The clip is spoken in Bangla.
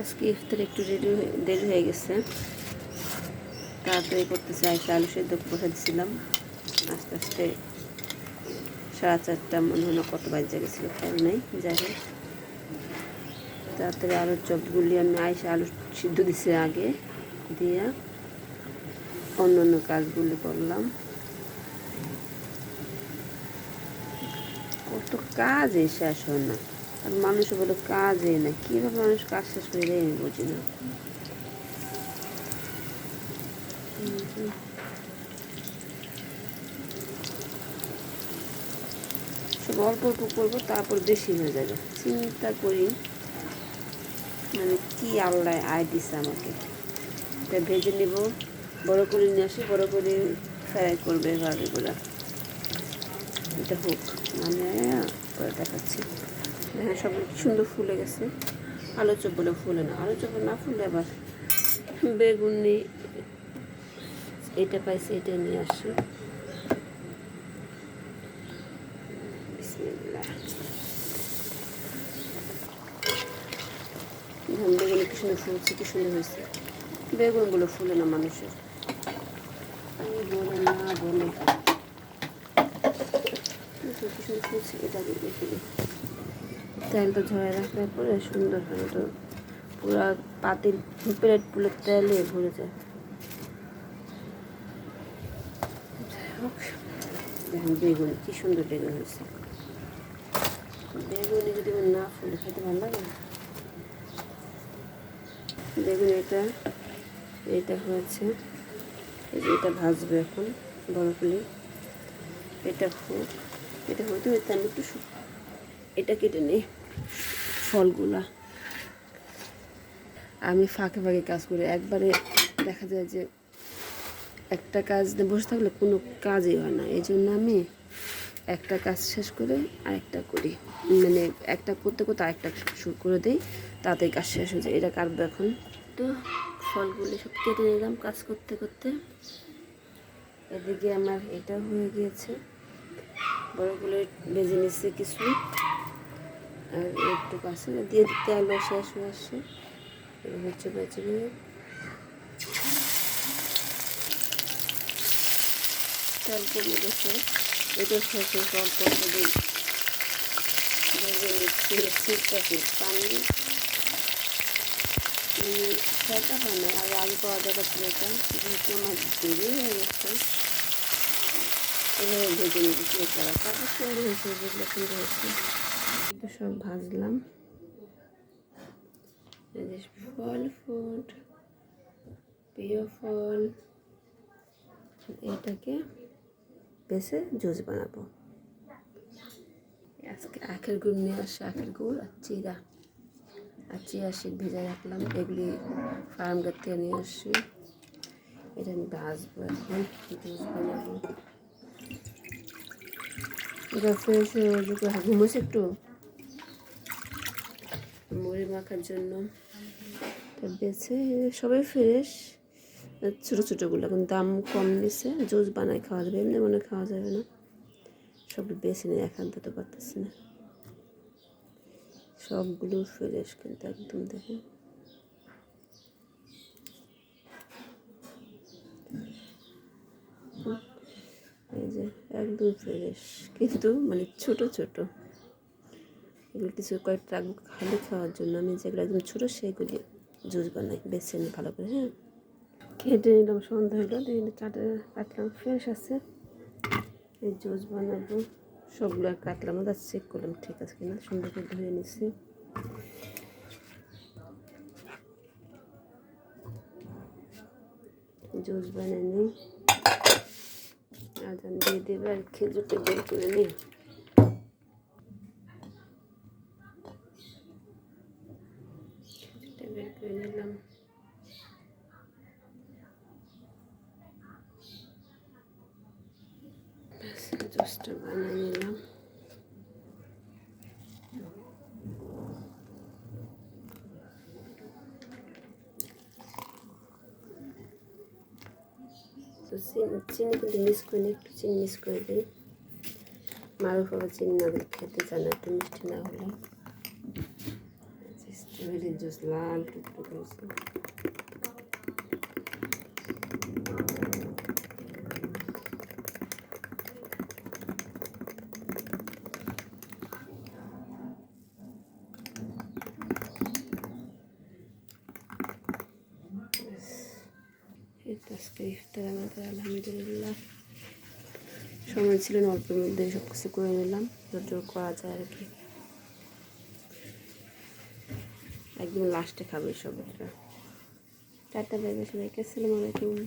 আজকে ইফতার একটু রেডি দেরি হয়ে গেছে। তাড়াতাড়ি করতে চাই আলু সেদ্ধ বসে দিছিলাম। আস্তে আস্তে সাড়ে চারটা মনে হয় না কত বাজে গেছিল, খেয়াল নেই, যাই হোক। তাড়াতাড়ি আলুর চপগুলি আমি আইসে আলু সিদ্ধ দিছি আগে দিয়া। অন্য অন্য কাজগুলি করলাম। কত কাজই শেষ হয় না। আর মানুষ বলে কাজই না। কীভাবে মানুষ কাজ শেষ করে দেয় আমি বুঝি না। অল্প অল্প করব, তারপর বেশি হয়ে যাবে। চিন্তা করি। মানে কি আল্লাহ আয় দিছে আমাকে। এটা ভেজে নেব, বড় করে নিয়ে আসি, বড় করে ফ্রাই করবে এভাবে করে। এটা হোক। মানে পরে দেখাচ্ছি। হ্যাঁ সব সুন্দর ফুলে গেছে। আলু চপ বলে ফুলে না। আলু চপ না ফুলে আবার বেগুন নিয়ে এটা পাইছি এটা নিয়ে আসি। ধান বেগুন কি সুন্দর ফুলছে, কি সুন্দর হয়েছে। বেগুনগুলো ফুলে না মানুষের। বলে না বলে। কি সুন্দর ফুলছে, এটা দেখে। তেলটা ঝরে রাখার পরে সুন্দর করে তো পুরো পাতিল, প্লেট পুলের তেলে ভরে যায়। দেখুন বেগুন, কি সুন্দর বেগুন হয়েছে। বেগুনি যদি না ফুলে খেতে ভালো লাগে। বেগুন এটা এটা হয়েছে এটা ভাজবে এখন, বড় ফুলে এটা হোক, এটা হইতে হইতে আমি একটু এটা কেটে নেই। ফলগুলা। আমি ফাঁকে ফাঁকে কাজ করি। একবারে দেখা যায় যে একটা কাজ বসে থাকলে কোনো কাজই হয় না। এই জন্য আমি একটা কাজ শেষ করে আরেকটা করি। মানে একটা করতে করতে আরেকটা শুরু করে দিই তাতে কাজ শেষ হয়ে যায়। এটা কাটবো এখন? তো ফলগুলি সব কেটে নিলাম কাজ করতে করতে। এদিকে আমার এটা হয়ে গিয়েছে। বড়গুলো বেজে নিচ্ছে কিছু। আর একটু কাছে দিয়ে তেলও শেষ হয়ে আসছে। হচ্ছে বেঁচে গিয়ে তেল কমে গেছে এটা শেষ সেটা আর যেহেতু আমার হয়ে গেছে। এভাবে সুন্দর হয়েছে। তো সব ভাজলাম। ফল ফুড প্রিয় ফল, এটাকে বেছে জুস বানাবো। আজকে আখের গুড় নিয়ে আসে আখের গুড় আর চিরা। আর চিরা শিট ভেজে রাখলাম, এগুলি ফার্ম গেট থেকে নিয়ে আসছি। এটা আমি ভাজবো এখন, জুস বানাবো। এটা ফ্রেশ ঘুমোছে একটু? মুড়ি মাখার জন্য। বেছে সবাই ফ্রেশ। ছোটো ছোটোগুলো, এখন দাম কম নিছে জুস বানায় খাওয়া যাবে, এমনি মনে খাওয়া যাবে না। সব বেছে নিয়ে আনতে তো পারতেছি না। সবগুলো ফ্রেশ কিন্তু একদম, দেখেন। এই যে, একদম ফ্রেশ। কিন্তু মানে ছোট ছোট। এগুলো কিছু কয়েকটা রাখব খালি খাওয়ার জন্য আমি যেগুলো একদম ছোটো সেগুলি জুস বানাই, বেছে নিই ভালো করে হ্যাঁ। কেটে নিলাম, সন্ধ্যা হলো, দিয়ে চাটে কাটলাম, ফ্রেশ আছে। এই জুস বানাবো, সবগুলো আর কাটলাম, ওটা চেক করলাম, ঠিক আছে কিনা, সুন্দর করে ধুয়ে নিচ্ছি জুস বানিয়ে নিই। আজান দিয়ে দেবে আর খেজুরটা বের করে নিই। খেজুরটা বের করে নিলাম ব্যাস জুসটা বানিয়ে নিলাম তো চিনি চিনি কিন্তু মিক্স করে নিই একটু চিনি মিক্স করে দিই মারুফ আবার চিনি না দিলে খেতে চায় না একটু মিষ্টি না হলে স্ট্রবেরির টুকটুক হয়েছে এই তো আজকে ইফতার আমাদের, আলহামদুলিল্লাহ। সময় ছিল না, অল্পের মধ্যে সব কিছু করে নিলাম। যতটুকু করা যায় আর কি। একদম লাস্টে খাবে সব এটা টাটা বাই সবাইকে। আসসালামু আলাইকুম।